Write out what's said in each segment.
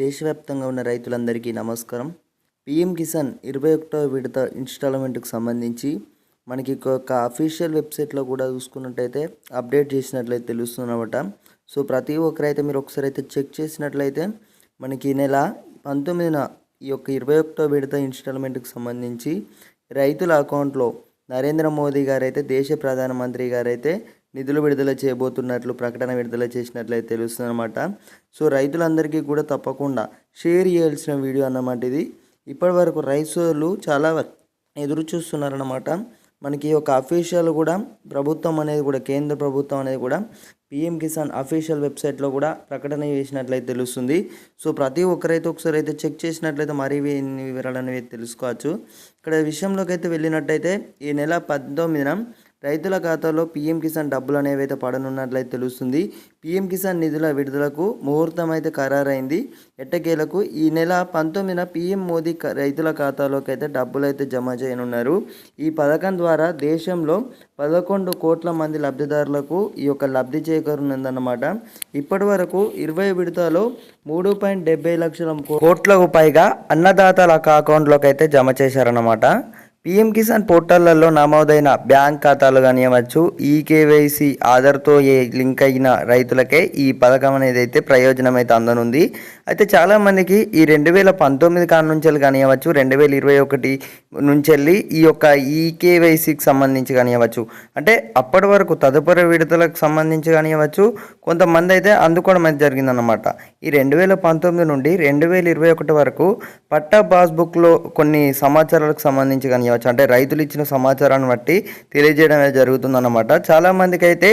దేశవ్యాప్తంగా ఉన్న రైతులందరికీ నమస్కారం. పిఎం కిసాన్ ఇరవై ఒకటో విడత ఇన్స్టాల్మెంట్కి సంబంధించి మనకి ఒక అఫీషియల్ వెబ్సైట్లో కూడా చూసుకున్నట్టయితే అప్డేట్ చేసినట్లయితే తెలుస్తుందన్నమాట. సో ప్రతి ఒక్కరైతే మీరు ఒకసారి అయితే చెక్ చేసినట్లయితే మనకి ఈ నెల పంతొమ్మిదిన ఈ యొక్క ఇరవై ఒకటో విడత ఇన్స్టాల్మెంట్కి సంబంధించి రైతుల అకౌంట్లో నరేంద్ర మోదీ గారైతే దేశ ప్రధానమంత్రి గారైతే నిధులు విడుదల చేయబోతున్నట్లు ప్రకటన విడుదల చేసినట్లయితే తెలుస్తుందన్నమాట. సో రైతులందరికీ కూడా తప్పకుండా షేర్ చేయాల్సిన వీడియో అన్నమాట ఇది. ఇప్పటివరకు రైతులు చాలా ఎదురు చూస్తున్నారన్నమాట మనకి ఒక అఫీషియల్ కూడా ప్రభుత్వం అనేది కూడా కేంద్ర ప్రభుత్వం అనేది కూడా పిఎం కిసాన్ అఫీషియల్ వెబ్సైట్లో కూడా ప్రకటన చేసినట్లయితే తెలుస్తుంది. సో ప్రతి ఒక్కరైతే ఒకసారి అయితే చెక్ చేసినట్లయితే మరీ ఇన్ని వివరాలు అనేవి తెలుసుకోవచ్చు. ఇక్కడ విషయంలోకి అయితే వెళ్ళినట్టయితే ఈ నెల పంతొమ్మిదిన రైతుల ఖాతాలో పీఎం కిసాన్ డబ్బులు అనేవి అయితే పడనున్నట్లయితే తెలుస్తుంది. పీఎం కిసాన్ నిధుల విడుదలకు ముహూర్తం అయితే ఖరారైంది. ఎట్టకేలకు ఈ నెల పంతొమ్మిదిన పీఎం మోదీ రైతుల ఖాతాలోకి అయితే డబ్బులు అయితే జమ చేయనున్నారు. ఈ పథకం ద్వారా దేశంలో పదకొండు కోట్ల మంది లబ్ధిదారులకు ఈ యొక్క లబ్ధి చేకూరునుందన్నమాట. ఇప్పటి వరకు ఇరవై విడతలో మూడు పాయింట్ డెబ్బై లక్షల కోట్లకు పైగా అన్నదాతల అకౌంట్లోకి అయితే జమ చేశారన్నమాట. పిఎం కిసాన్ పోర్టళ్ళలో నమోదైన బ్యాంక్ ఖాతాలు కానివ్వచ్చు కేవైసీ ఆధార్తో ఏ లింక్ అయిన రైతులకే ఈ పథకం అనేది అయితే ప్రయోజనం అయితే అందనుంది. అయితే చాలామందికి ఈ రెండు వేల పంతొమ్మిది కాడ నుంచి కానివ్వచ్చు రెండు వేల ఇరవై ఒకటి నుంచి వెళ్ళి ఈ యొక్క ఈకేవైసీకి సంబంధించి కానివ్వచ్చు అంటే అప్పటి వరకు తదుపరి విడతలకు సంబంధించి కానివ్వచ్చు కొంతమంది అయితే అందుకోవడం అయితే జరిగిందన్నమాట. ఈ రెండు వేల పంతొమ్మిది నుండి రెండు వేల ఇరవై ఒకటి వరకు పట్టా పాస్బుక్లో కొన్ని సమాచారాలకు సంబంధించి కానివ్వచ్చు అంటే రైతులు ఇచ్చిన సమాచారాన్ని బట్టి తెలియజేయడం అనేది జరుగుతుందన్నమాట. చాలామందికి అయితే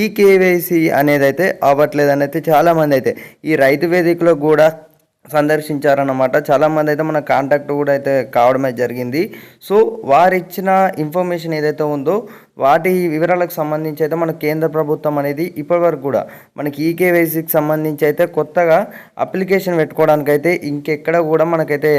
ఈ కేవైసీ అనేది అయితే అవ్వట్లేదు అయితే చాలామంది అయితే ఈ రైతు వేదికలో కూడా సందర్శించారన్నమాట. చాలామంది అయితే మన కాంటాక్ట్ కూడా అయితే కావడం అయితే జరిగింది. సో వారిచ్చిన ఇన్ఫర్మేషన్ ఏదైతే ఉందో వాటి వివరాలకు సంబంధించి అయితే మన కేంద్ర ప్రభుత్వం అనేది ఇప్పటివరకు కూడా మనకి ఈకేవైసీకి సంబంధించి అయితే కొత్తగా అప్లికేషన్ పెట్టుకోవడానికి అయితే ఇంకెక్కడ కూడా మనకైతే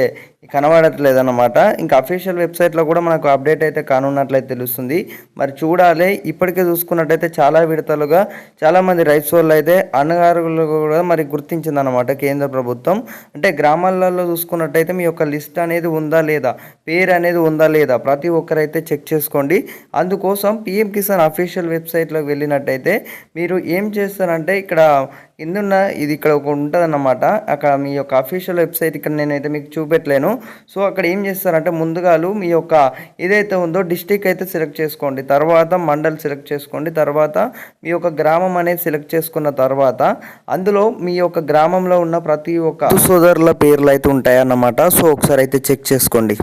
కనబడట్లేదు అనమాట ఇంకా అఫీషియల్ వెబ్సైట్లో కూడా మనకు అప్డేట్ అయితే కానున్నట్లయితే తెలుస్తుంది. మరి చూడాలి. ఇప్పటికే చూసుకున్నట్టయితే చాలా విడతలుగా చాలామంది రైతు వాళ్ళు అయితే అన్నగారులు కూడా మరి గుర్తించిందనమాట కేంద్ర ప్రభుత్వం. అంటే గ్రామాలలో చూసుకున్నట్టయితే మీ యొక్క లిస్ట్ అనేది ఉందా లేదా? పేరు అనేది ఉందా లేదా? ప్రతి ఒక్కరైతే చెక్ చేసుకోండి. అందుకోసం పిఎం కిసాన్ అఫీషియల్ వెబ్సైట్లోకి వెళ్ళినట్టయితే మీరు ఏం చేస్తారంటే ఇక్కడ కిందున్న ఇది ఇక్కడ ఒక ఉంటుందన్నమాట. అక్కడ మీ యొక్క అఫీషియల్ వెబ్సైట్ ఇక్కడ నేనైతే మీకు చూపెట్టలేను. సో అక్కడ ఏం చేస్తారంటే ముందుగాలు మీ యొక్క ఏదైతే ఉందో డిస్టిక్ అయితే సెలెక్ట్ చేసుకోండి. తర్వాత మండల్ సెలెక్ట్ చేసుకోండి. తర్వాత మీ యొక్క గ్రామం అనేది సెలెక్ట్ చేసుకున్న తర్వాత అందులో మీ యొక్క గ్రామంలో ఉన్న ప్రతి ఒక్క సోదరుల పేర్లు అయితే ఉంటాయన్నమాట. సో ఒకసారి అయితే చెక్ చేసుకోండి.